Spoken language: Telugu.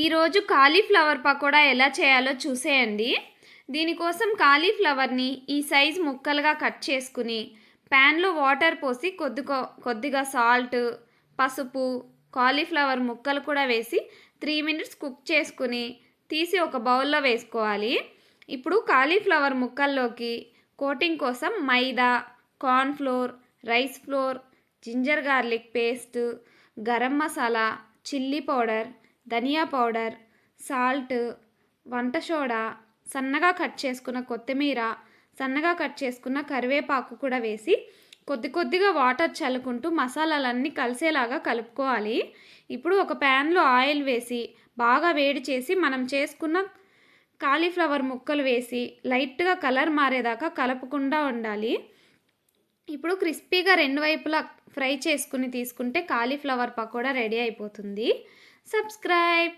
ఈరోజు కాలీఫ్లవర్ పకోడా ఎలా చేయాలో చూసేయండి. దీనికోసం కాలీఫ్లవర్ని ఈ సైజ్ ముక్కలుగా కట్ చేసుకుని ప్యాన్లో వాటర్ పోసి కొద్ది కొద్దిగా సాల్ట్ పసుపు కాలీఫ్లవర్ ముక్కలు కూడా వేసి త్రీ మినిట్స్ కుక్ చేసుకుని తీసి ఒక బౌల్లో వేసుకోవాలి. ఇప్పుడు కాలీఫ్లవర్ ముక్కల్లోకి కోటింగ్ కోసం maida cornflour rice flour ginger garlic paste garam masala chilli powder ధనియా పౌడర్ సాల్ట్ వంట సోడా సన్నగా కట్ చేసుకున్న కొత్తిమీర సన్నగా కట్ చేసుకున్న కరివేపాకు కూడా వేసి కొద్ది కొద్దిగా వాటర్ చల్లుకుంటూ మసాలాలన్నీ కలిసేలాగా కలుపుకోవాలి. ఇప్పుడు ఒక ప్యాన్లో ఆయిల్ వేసి బాగా వేడి చేసి మనం చేసుకున్న కాలీఫ్లవర్ ముక్కలు వేసి లైట్గా కలర్ మారేదాకా కలపకుండా ఉండాలి. ఇప్పుడు క్రిస్పీగా రెండు వైపులా ఫ్రై చేసుకుని తీసుకుంటే కాలీఫ్లవర్ పకోడా రెడీ అయిపోతుంది. సబ్స్క్రైబ్!